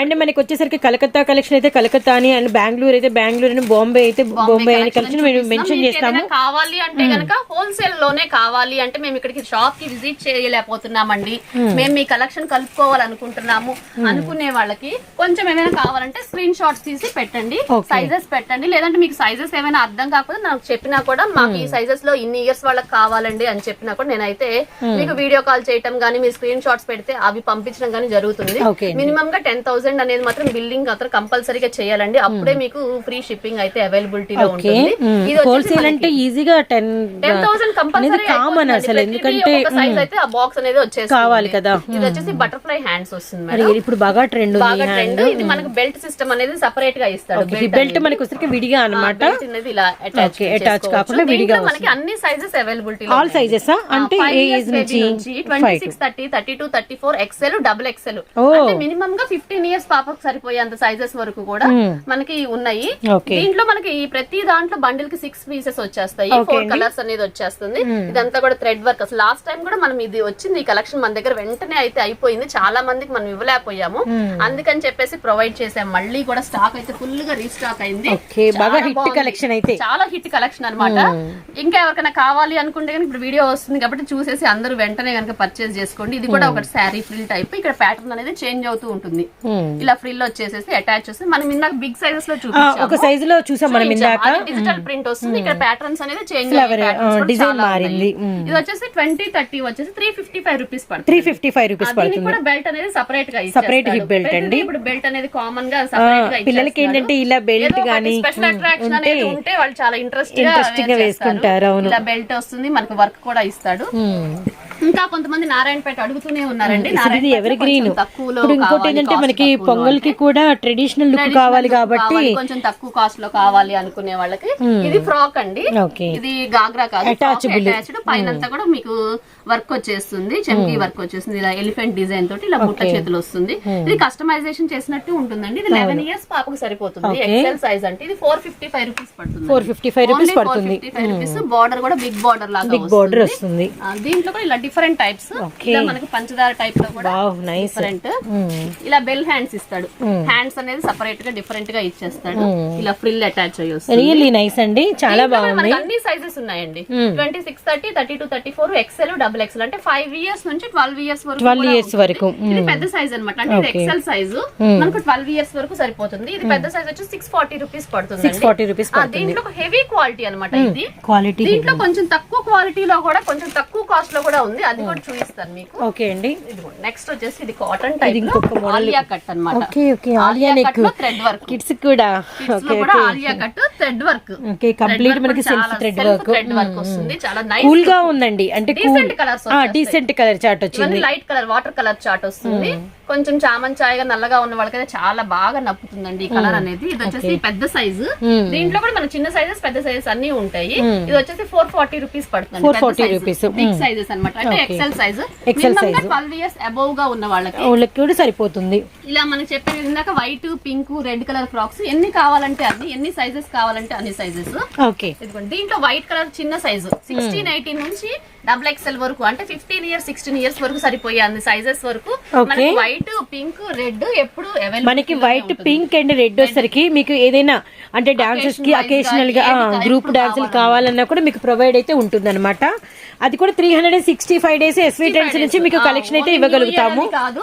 అండ్ మనకి వచ్చేసరికి కలకత్తా కలెక్షన్ అయితే కలకత్తా అని అండ్ బెంగళూరు అయితే బెంగళూరు అని బాంబే అయితే బాంబే అని కలెక్షన్ మేము. మెన్షన్ చేస్తాము. కావాలి అంటే గనక హోల్సేల్లోనే కావాలి అంటే మేము ఇక్కడికి షాప్కి విజిట్ చేయలేకపోతున్నామండి. మేము మీ కలెక్షన్ కలుపుకోవాలనుకుంటున్నాము అనుకునే వాళ్ళకి కొంచెం ఏమైనా కావాలంటే స్క్రీన్ షాట్స్ తీసి పెట్టండి. సైజెస్ పెట్టండి. లేదంటే మీకు సైజెస్ ఏమైనా అర్థం కాకపోతే నాకు చెప్పినా కూడా మాకు ఈ సైజెస్లో ఇన్ని ఇయర్స్ వాళ్ళకి కావాలండి అని చెప్పినా కూడా నేనైతే మీకు వీడియో కాల్ చేయటం గానీ మీ స్క్రీన్ షాట్స్ పెడితే అవి పంపించడం గానీ జరుగుతుంది. మినిమం గా టెన్ థౌసండ్ అనేది మాత్రం బిల్డింగ్ అతను కంపల్సరీగా చేయాలండి. అప్పుడే మీకు ఫ్రీ షిప్పింగ్ అయితే అవైలబిలిటీ లో ఉంటుంది. ఇది హోల్సేల్ అంటే ఈజీగా ten ten thousand compulsory common అసలు. ఎందుకంటే సైజ్ అయితే ఆ బాక్స్ అనేది వచ్చేసి కావాలి కదా. ఇది వచ్చేసి బటర్ఫ్లై హ్యాండ్స్ వస్తుంది మరి ఇప్పుడు బాగా ట్రెండ్ బాగా ట్రెండ్ ఇది మనకు బెల్ట్ సిస్టమ్ అనేది సపరేట్గా ఇస్తాడు. ఈ బెల్ట్ మనకి వచ్చరికి విడిగా అనేది ఇలా అటాచ్ కాకుండా విడిగా మనకి అన్ని సైజెస్ అవైలబిలిటీ ఆల్ సైజెస్ అంటే ఏ ఏజ్ నుంచి twenty six thirty thirty two thirty four XL double XL. అంటే మినిమం గా ఫిఫ్టీన్ ఇయర్స్ పాపకు సరిపోయేంత సైజెస్ వరకు కూడా మనకి ఉన్నాయి. దీంట్లో మనకి ఈ ప్రతి దాంట్లో బండిల్కి సిక్స్ పీసెస్ వచ్చేస్తాయి. ఫోర్ కలర్స్ అనేది వచ్చేస్తుంది. ఇదంతా కూడా థ్రెడ్ వర్క్ అసలు లాస్ట్ టైం కూడా మనం ఇది వచ్చింది ఈ కలెక్షన్ మన దగ్గర వెంటనే అయితే అయిపోయింది. చాలా మందికి మనం ఇవ్వలేకపోయాము. అందుకని చెప్పేసి ప్రొవైడ్ చేసాం. మళ్ళీ కూడా స్టాక్ అయితే ఫుల్గా రీస్టాక్ అయింది. కలెక్షన్ అయితే. చాలా హిట్ కలెక్షన్ అన్నమాట. ఇంకా ఎవరికైనా కావాలి అనుకుంటే కనుక ఇప్పుడు వీడియో వస్తుంది కాబట్టి చూసేసి అందరూ వెంటనే కనుక పర్చేస్ చేసుకోండి. ఇది కూడా ఒక శారీ ఫ్రిల్ టైప్ ఇక్కడ ప్యాటర్న్ అనేది చేంజ్ అవుతూ ఉంటుంది. Hmm. ఇలా ఫ్రిల్ వచ్చేసేసి అటాచ్ చేసి మనం ఇందాక బిగ్ సైజెస్లో ఆ, చూపించాము. ఒక సైజు లో చూసాం మనం ఇందాక. డిజిటల్ ప్రింట్ వస్తుంది. ఇక్కడ ప్యాటర్న్స్ అనేది చేంజ్ design మారింది. Hmm. ఇది వచ్చేసి ట్వంటీ థర్టీ వచ్చేసి త్రీ ఫిఫ్టీ ఫైవ్ రూపీస్ పడుతుంది. త్రీ ఫిఫ్టీ ఫైవ్ రూపీస్ పడుతుంది కూడా బెల్ట్ అనేది సపరేట్గా hip belt ప్రతిదీ అండి. ఇప్పుడు బెల్ట్ అనేది కామన్గా సపరేట్ పిల్లలకి ఏంటంటే ఇలా బెల్ట్ గానీ స్పెషల్ అట్రాక్షన్ అనేది ఉంటే వాళ్ళు చాలా ఇంట్రెస్ట్ Interesting గా వేసుకుంటారు, అవును. ఇలా బెల్ట్ వస్తుంది మనకు వర్క్ కూడా ఇస్తాడు. ఇంకా కొంతమంది నారాయణపేట అడుగుతూనే ఉన్నారండి. ఇది ఎవరి గ్రీన్ ఇప్పుడు ఇంకోటి ఏంటంటే మనకి పొంగల్కి. కూడా ట్రెడిషనల్ లుక్ కావాలి కాబట్టి కొంచెం తక్కువ కాస్ట్లో కావాలి అనుకునే వాళ్ళకి. ఇది ఫ్రాక్ అండి. ఇది గాగ్రా కాదు. అటాచ్డ్ పైన అంతా కూడా మీకు వర్క్ వచ్చేస్తుంది చెంకీ వర్క్ వచ్చేస్తుంది ఇలా ఎలిఫెంట్ డిజైన్ తోటి ఇలా బుట్ట చేతులు వస్తుంది. ఇది కస్టమైజేషన్ చేసినట్టు ఉంటుందండి. ఇది లెవెన్ ఇయర్స్ పాపకు సరిపోతుంది. ఎక్సెల్ సైజ్ అంటే ఇది ఫోర్ ఫిఫ్టీ ఫైవ్ రూపీస్ పడుతుంది. ఫోర్ ఫిఫ్టీ ఫైవ్ రూపీస్ పడుతుంది. రూపీస్ బార్డర్ కూడా బిగ్ బార్డర్ లాగా బిగ్ బార్డర్ వస్తుంది. దీంట్లో కూడా ఇలా డిఫరెంట్ టైప్స్. ఇలా మనకి పంచదార టైప్లో కూడా డిఫరెంట్ ఇలా బెల్ హ్యాండ్స్ ఇస్తాడు. హ్యాండ్స్ అనేది సపరేట్గా డిఫరెంట్గా ఇచ్చేస్తాడు. ఇలా ఫ్రిల్ అటాచ్ అయ్యి వస్తుంది. రియల్లీ నైస్ అండి. చాలా బాగుంది. అన్ని సైజెస్ ఉన్నాయండి. Twenty six thirty thirty two thirty four XL double XL అంటే ఫైవ్ ఇయర్స్ నుంచి ట్వెల్వ్ ఇయర్స్ వరకు 12 కూడా years ఉంటుంది. వరకు. ఇది పెద్ద సైజ్ అనమాట అంటే ఇది ఎక్సెల్ సైజ్ మనకు ట్వెల్వ్ ఇయర్స్ వరకు సరిపోతుంది. ఇది పెద్ద సైజ్ వచ్చి సిక్స్ ఫార్టీ రూపీస్ పడుతుంది సిక్స్ ఫార్టీ రూపీస్ దీంట్లో హెవీ క్వాలిటీ అనమాట ఇది. క్వాలిటీ దీంట్లో కొంచెం తక్కువ క్వాలిటీలో కూడా కొంచెం తక్కువ కాస్ట్లో కూడా ఉంది. అది కూడా చూపిస్తాను మీకు. ఓకే అండి. నెక్స్ట్ వచ్చేసి ఇది కాటన్ టైప్ ఇంకొక. ఆలియా కట్ అన్నమాట. Okay okay Alia neck thread work kids కూడా. లో కూడా Alia cut thread work okay complete మనకి self thread work thread work వస్తుంది. చాలా నైస్ కూల్గా ఉందండి. అంటే cool colours decent colour chart వచ్చింది. Light colour water colour chart వస్తుంది. కొంచెం చామన్ చాయగా నల్లగా ఉన్న వాళ్ళకైతే చాలా బాగా నప్పుతుందండి ఈ కలర్ అనేది. ఇది వచ్చేసి పెద్ద సైజు. దీంట్లో కూడా మన చిన్న సైజెస్ పెద్ద సైజెస్ అన్ని ఉంటాయి. ఇది వచ్చేసి ఫోర్ ఫార్టీ రూపీస్ పడుతుంది. 440 rupees. బిగ్ సైజెస్ అన్నమాట. అంటే ఎక్సెల్ సైజ్. ట్వెల్వ్ ఇయర్స్ అబౌవ్గా ఉన్న వాళ్ళకి కూడా సరిపోతుంది. ఇలా మనకి చెప్పే ఇందాక white pink red colour frocks ఎన్ని కావాలంటే అన్ని ఎన్ని సైజెస్ కావాలంటే అన్ని సైజెస్ ఓకే. దీంట్లో వైట్ కలర్ చిన్న సైజు సిక్స్టీన్ ఎయిటీన్ నుంచి డబుల్ ఎక్స్ఎల్ వరకు అంటే ఫిఫ్టీన్ ఇయర్స్ సిక్స్టీన్ ఇయర్స్ వరకు సరిపోయే అన్ని సైజెస్ వరకు. మనకి వైట్ పింక్ రెడ్ ఎప్పుడు మనకి వైట్ పింక్ అండ్ రెడ్ వచ్చేసరికి మీకు ఏదైనా అంటే డాన్సెస్కి అకేషనల్గా గ్రూప్ డాన్సులు కావాలన్నా కూడా మీకు ప్రొవైడ్ అయితే ఉంటుంది అది కూడా three hundred and sixty five days SV tense నుంచి మీకు కలెక్షన్ అయితే ఇవ్వగలుగుతాము. కాదు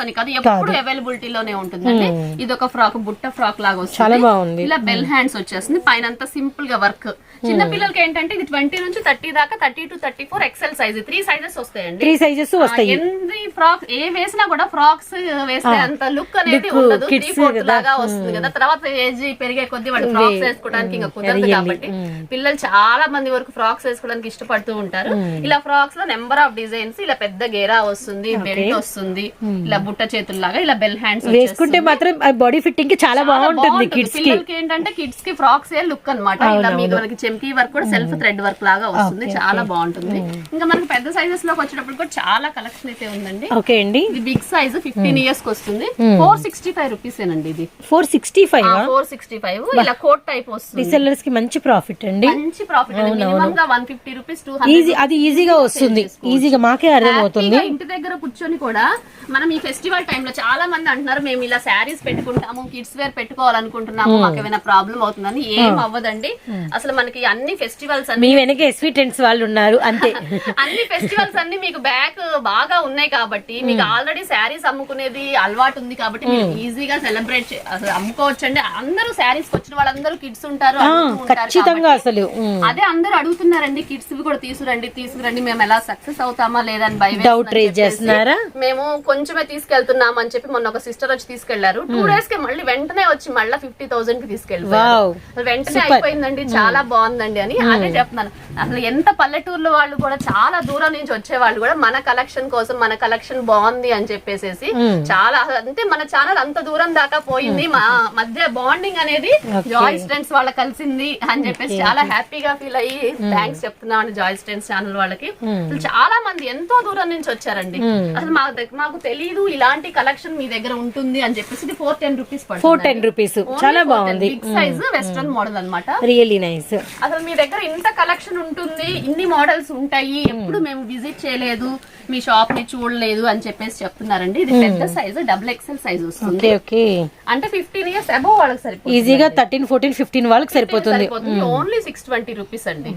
అని కాదు ఎప్పుడు అవైలబిలిటీ లోనే ఉంటుందండి. ఇది ఒక ఫ్రాక్ బుట్ట ఫ్రాక్ లాగా Hmm. చాలా వస్తుంది బాగుంది. ఇలా బెల్ హ్యాండ్స్ వచ్చేస్తుంది. పైన సింపుల్గా వర్క్ చిన్న Hmm. పిల్లలకి ఏంటంటే ఇది ట్వంటీ నుంచి థర్టీ దాకా thirty two thirty four XL size three sizes వస్తాయండి. త్రీ సైజెస్ వస్తాయి. ఎన్ని ఫ్రాక్ ఏ వేసినా కూడా ఫ్రాక్స్ వేస్తే అంత లుక్ అనేది ఉండదు. Three fourth. లాగా వస్తుంది కదా. తర్వాత ఏజ్ పెరిగే కొద్దీ వాళ్ళు ఫ్రాక్స్ వేసుకోవడానికి ఇంకా కుదరదు కాబట్టి పిల్లలు చాలా మంది వరకు ఫ్రాక్స్ వేసుకోవడానికి ఇష్టపడుతూ ఉంటారు. ఇలా ఫ్రాక్స్లో నెంబర్ ఆఫ్ డిజైన్స్ ఇలా పెద్ద గేరా వస్తుంది బెల్ట్ వస్తుంది ఇలా బుట్ట చేతుల్లాగా ఇలా బెల్ హ్యాండ్స్ వేసుకుంటే మాత్రం బాడీ ఫిట్టింగ్కి చాలా బాగుంటుంది కిడ్స్కి. పిల్లలకి ఏంటంటే కిడ్స్కి ఫ్రాక్స్ ఏ లుక్ అన్నమాట. ఇలా మీకు మనకి చెంకీ వర్క్ కూడా సెల్ఫ్ థ్రెడ్ వర్క్ లాగా వస్తుంది. చాలా బాగుంటుంది. ఇంకా మనకి పెద్ద సైజెస్లోకి వచ్చేటప్పుడు కూడా చాలా కలెక్షన్ అయితే ఉందండి. ఓకే అండి. ఇది బిగ్ సైజ్ ఫిఫ్టీన్ ఇయర్స్కి వస్తుంది. ఫోర్ సిక్స్టీ ఫైవ్ రూపీస్ ఏనండి ఇది. Four sixty five four sixty five ఇలా కోట్ టైప్ వస్తుంది. రీసెల్లర్స్కి మంచి ప్రాఫిట్ అండి. మంచి ప్రాఫిట్ మినిమం గా one fifty rupees two easy అది ఈజీగా వస్తుంది. ఈజీగా మాకే అర్థమవుతుంది. ఇంటి దగ్గర కూర్చొని కూడా మనం ఈ ఫెస్టివల్ టైంలో చాలా మంది అంటున్నారు మేము ఇలా శారీస్ పెట్టుకుంటాము కిడ్స్ వేర్ పెట్టుకోవాలనుకుంటున్నాము మాకు ఏమైనా ప్రాబ్లం అవుతుందని. ఏం అవ్వదండి. అసలు మనకి అన్ని ఫెస్టివల్స్ అన్ని మీ వెనక ఎస్వీ టెంట్స్ వాళ్ళు ఉన్నారు అంతే. [laughs] అన్ని ఫెస్టివల్స్ అన్ని మీకు బ్యాక్ బాగా ఉన్నాయి కాబట్టి మీకు ఆల్రెడీ శారీస్ అమ్ముకునేది అలవాటు ఉంది కాబట్టి మీరు ఈజీగా సెలబ్రేట్ అసలు అమ్ముకోవచ్చు అండి అందరూ శారీస్ వచ్చిన వాళ్ళందరూ కిడ్స్ ఉంటారు ఖచ్చితంగా అసలు. అదే అందరూ అడుగుతున్నారండి కిడ్స్ కూడా తీసుకురండి తీసుకురండి మేము ఎలా సక్సెస్ అవుతామా లేదని భయం raise చెప్పేసి చేస్తున్నారా? మేము కొంచెమే తీసుకెళ్తున్నాం అని చెప్పి మొన్న ఒక సిస్టర్ వచ్చి తీసుకెళ్ళారు. టూ డేస్కి మళ్ళీ వెంటనే వచ్చి మళ్ళీ ఫిఫ్టీ థౌసండ్కి తీసుకెళ్ళారు Wow. వెంటనే అయిపోయిందండి చాలా బాగుందండి అని అదే చెప్తున్నాను. అసలు ఎంత పల్లెటూర్లో వాళ్ళు కూడా చాలా దూరం నుంచి వచ్చే వాళ్ళు కూడా మన కలెక్షన్ కోసం మన కలెక్షన్ బాగుంది అని చెప్పేసేసి చాలా అంటే మన ఛానల్ అంత దూరం దాకా పోయింది. మా మధ్య బాండింగ్ అనేది జాయ్ స్టెంట్స్ వాళ్ళ కలిసింది అని చెప్పేసి చాలా హ్యాపీగా ఫీల్ అయ్యి థ్యాంక్స్ చెప్తున్నాం అండి జాయ్ స్టెంట్స్ ఛానల్ వాళ్ళకి. అసలు చాలా మంది ఎంతో దూరం నుంచి వచ్చారండి. అసలు మా మాకు తెలియదు ఇలాంటి కలెక్షన్ మీ దగ్గర ఉంటుంది అని చెప్పేసి ఇది four ten rupees four ten rupees. చాలా బాగుంది. బిగ్ సైజ్ వెస్ట్రన్ మోడల్ అన్నమాట. Really nice. అసలు మీ దగ్గర ఇంత కలెక్షన్ ఉంటుంది ఇన్ని మోడల్స్ ఉంటాయి ఎప్పుడు మేము విజిట్ చేయలేదు మీ షాప్ని చూడలేదు అని చెప్పేసి చెప్తున్నారండి. ఇది పెద్ద సైజ్ డబుల్ ఎక్సెల్ సైజ్ వస్తుంది. అంటే ఫిఫ్టీన్ ఇయర్స్ అబౌవ్ వాళ్ళకి సరిపోతుంది. ఈజీగా థర్టీన్ ఫోర్టీన్ ఫిఫ్టీన్ వాళ్ళకి సరిపోతుంది. ఓన్లీ సిక్స్ ట్వంటీ రూపీస్ అండి.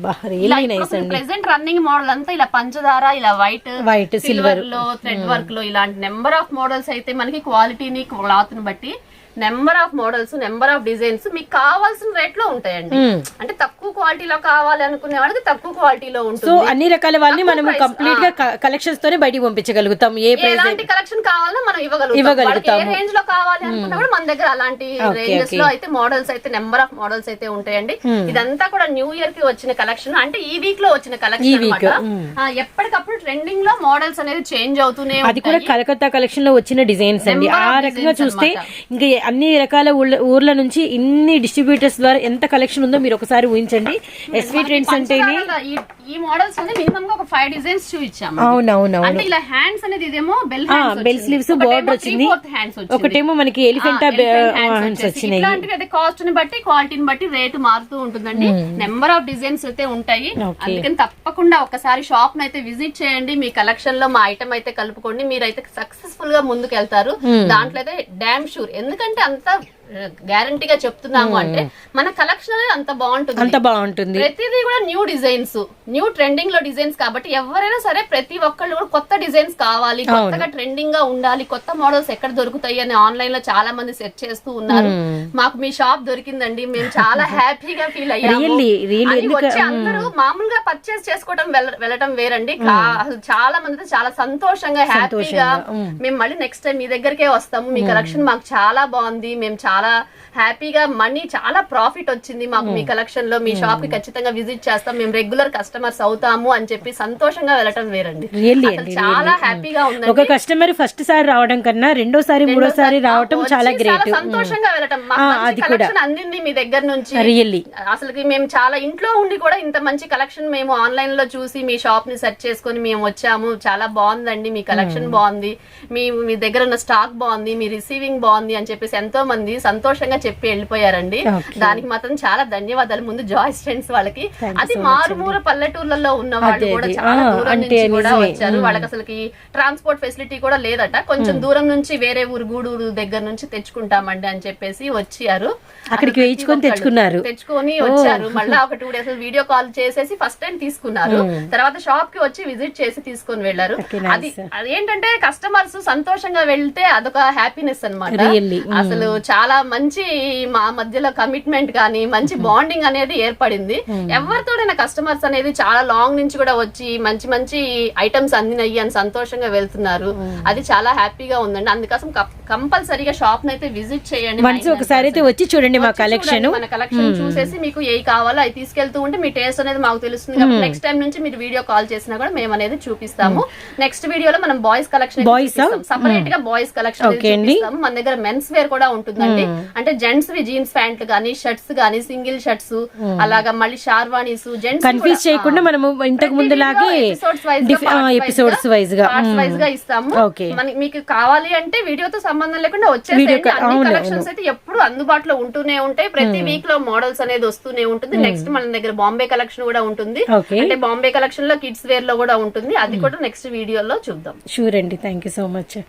ప్రెసెంట్ రన్నింగ్ మోడల్ అంతా ఇలా పంచదార ఇలా వైట్ వైట్ సిల్వర్లో థ్రెడ్ వర్క్లో ఇలాంటి నెంబర్ ఆఫ్ మోడల్స్ అయితే మనకి క్వాలిటీని క్లాత్ని బట్టి number of models number of designs మీకు కావాల్సిన రేట్లో ఉంటాయండి అంటే తక్కువ క్వాలిటీలో కావాలి అనుకునే వాళ్ళకి తక్కువ క్వాలిటీలో సో ఉంటుంది అన్ని రకాల వాళ్ళని మనం కంప్లీట్గా కలెక్షన్స్ తోనే బయటికి పంపించగలుగుతాం. ఏ ఎలాంటి కలెక్షన్ కావాలన్నా మనం ఇవ్వగలుగుతాం. ఏ రేంజ్లో కావాలి అనుకున్నా కూడా మన దగ్గర అలాంటి రేంజెస్లో అయితే మోడల్స్ అయితే నెంబర్ ఆఫ్ మోడల్స్ అయితే ఉంటాయండి. ఇదంతా కూడా న్యూ ఇయర్కి వచ్చిన కలెక్షన్ అంటే ఈ వీక్లో వచ్చిన కలెక్షన్ week, అనమాట ఎప్పటికప్పుడు ట్రెండింగ్లో మోడల్స్ అనేది చేంజ్ అవుతూనే అది కూడా కలకత్తా కలెక్షన్లో వచ్చిన డిజైన్స్ అండి. ఆ రకంగా చూస్తే. ఇంకా అన్ని రకాల ఊర్ల నుంచి ఇన్ని డిస్ట్రిబ్యూటర్స్ ద్వారా ఎంత కలెక్షన్ ఉందో మీరు ఒకసారి ఊహించండి. ఎస్వి ట్రెండ్స్ అంటేనే పంచదారలో ఈ- మోడల్స్ అనేది మినిమం గా ఒక ఫైవ్ డిజైన్స్ చూపించాము అవునవునవును. అంటే ఇలా హ్యాండ్స్ అనేది ఇదేమో బెల్ బెల్ స్లీవ్స్ బార్డర్ వచ్చింది. ఒకటేమో మనకి ఎలిఫెంట్ హ్యాండ్స్. వచ్చినాయి. ఇట్లాంటివి అయితే కాస్ట్ని బట్టి క్వాలిటీని బట్టి రేటు మారుతూ ఉంటుందండి. నెంబర్ ఆఫ్ డిజైన్స్ అయితే ఉంటాయి. అందుకని తప్పకుండా ఒకసారి షాప్ అయితే విజిట్ చేయండి మీ కలెక్షన్లో మా ఐటమ్ అయితే కలుపుకోండి. మీరైతే సక్సెస్ఫుల్గా ముందుకు వెళ్తారు దాంట్లో అయితే డామ్ షూర్ ఎందుకంటే అంత గ్యారంటీగా చెప్తున్నాము అంటే మన కలెక్షన్ అనేది అంత బాగుంటుంది. అంత బాగుంటుంది. ప్రతిదీ కూడా న్యూ డిజైన్స్ న్యూ ట్రెండింగ్లో డిజైన్స్ కాబట్టి ఎవరైనా సరే ప్రతి ఒక్కళ్ళు కూడా కొత్త డిజైన్స్ కావాలి కొత్తగా ట్రెండింగ్గా ఉండాలి కొత్త మోడల్స్ ఎక్కడ దొరుకుతాయి అని ఆన్లైన్లో చాలా మంది సెర్చ్ చేస్తూ ఉన్నారు. మాకు మీ షాప్ దొరికిందండి. మేము చాలా [laughs] హ్యాపీగా ఫీల్ అయ్యాము. వచ్చి అందరూ మామూలుగా పర్చేస్ చేసుకోవడం వెళ్ళ- వెళ్ళటం వేరండి. చాలా మంది చాలా సంతోషంగా హ్యాపీగా మేము మళ్ళీ నెక్స్ట్ టైం మీ దగ్గరకే వస్తాము. మీ కలెక్షన్ మాకు చాలా బాగుంది. మేము చాలా హ్యాపీగా మనీ చాలా ప్రాఫిట్ వచ్చింది మాకు మీ కలెక్షన్లో మీ షాప్కి ఖచ్చితంగా విజిట్ చేస్తాం. మేము రెగ్యులర్ కస్టమర్స్ అవుతాము అని చెప్పి సంతోషంగా వెళ్ళటం వేరండి. అసలు చాలా హ్యాపీగా ఒక ఉందండి. కస్టమర్ ఫస్ట్ సారి రావడం కన్నా రెండోసారి మూడోసారి రావటం వచ్చి చాలా గ్రేట్ సంతోషంగా వెళ్ళటం. అది. కలెక్షన్ అందింది మీ దగ్గర నుంచి. రియల్లీ అసలుకి మేము చాలా ఇంట్లో ఉండి కూడా ఇంత మంచి కలెక్షన్ మేము ఆన్లైన్లో చూసి మీ షాప్ని సెర్చ్ చేసుకొని మేము వచ్చాము. చాలా బాగుందండి మీ కలెక్షన్ బాగుంది. మీ మీ దగ్గర ఉన్న స్టాక్ బాగుంది మీ రిసీవింగ్ బాగుంది అని చెప్పేసి ఎంతో మంది సంతోషంగా చెప్పి వెళ్ళిపోయారండి. దానికి మాత్రం చాలా ధన్యవాదాలు. ముందు జాయ్ స్టెంట్స్ వాళ్ళకి. అది మారుమూల పల్లెటూర్లలో ఉన్న వాళ్ళు కూడా. చాలా దూరం నుంచి కూడా. వచ్చారు. వాళ్ళకి అసలుకి ట్రాన్స్పోర్ట్ ఫెసిలిటీ కూడా లేదట. కొంచెం దూరం నుంచి వేరే ఊరు గూడూరు దగ్గర నుంచి తెచ్చుకుంటామండి అని చెప్పేసి వచ్చారు. అక్కడికి వేయించుకొని తెచ్చుకున్నారు. తెచ్చుకొని వచ్చారు. మళ్ళీ ఒక టూ డేస్ వీడియో కాల్ చేసేసి ఫస్ట్ టైం తీసుకున్నారు. తర్వాత షాప్కి వచ్చి విజిట్ చేసి తీసుకొని వెళ్ళారు. అది అదేంటంటే కస్టమర్స్ సంతోషంగా వెళ్తే అదొక హ్యాపీనెస్ అన్నమాట. Really. అసలు చాలా మంచి మా మధ్యలో కమిట్మెంట్ కానీ మంచి బాండింగ్ అనేది ఏర్పడింది. ఎవరితోడైనా కస్టమర్స్ అనేది చాలా లాంగ్ నుంచి కూడా వచ్చి మంచి మంచి ఐటమ్స్ అందినయ్యి అని సంతోషంగా వెళ్తున్నారు. అది చాలా హ్యాపీగా ఉందండి. అందుకోసం కంపల్సరీగా షాప్ అయితే విజిట్ చేయండి. ఒకసారి అయితే వచ్చి చూడండి మా కలెక్షన్ మన కలెక్షన్ చూసేసి మీకు ఏ కావాలో అవి తీసుకెళ్తూ ఉంటే మీ టేస్ట్ అనేది మాకు తెలుస్తుంది నెక్స్ట్ టైం నుంచి మీరు వీడియో కాల్ చేసినా కూడా మేము అనేది చూపిస్తాము. నెక్స్ట్ వీడియోలో మనం బాయ్స్ కలెక్షన్? సపరేట్గా బాయ్స్ కలెక్షన్ మన దగ్గర మెన్స్ వేర్ కూడా ఉంటుందండి. అంటే జెంట్స్ వి జీన్స్ ప్యాంట్లు గానీ షర్ట్స్ గానీ సింగిల్ షర్ట్స్ అలాగా మళ్ళీ షార్వాణీస్ జెంట్స్ కన్ఫ్యూజ్ చేయకుండా మనము ఇంతకు ముందులాగే ఎపిసోడ్స్ వైజ్గా వైజ్గా ఇస్తాము. మీకు కావాలి అంటే వీడియోతో సంబంధం లేకుండా వచ్చేసేయండి. అన్ని కలెక్షన్స్ అయితే ఎప్పుడు అందుబాటులో ఉంటూనే ఉంటాయి. ప్రతి వీక్లో మోడల్స్ అనేది వస్తూనే ఉంటుంది. నెక్స్ట్ మన దగ్గర బాంబే కలెక్షన్ కూడా ఉంటుంది. అంటే బాంబే కలెక్షన్లో కిడ్స్ వేర్లో కూడా ఉంటుంది. అది కూడా నెక్స్ట్ వీడియోలో చూద్దాం. షూర్ అండి. Thank you so much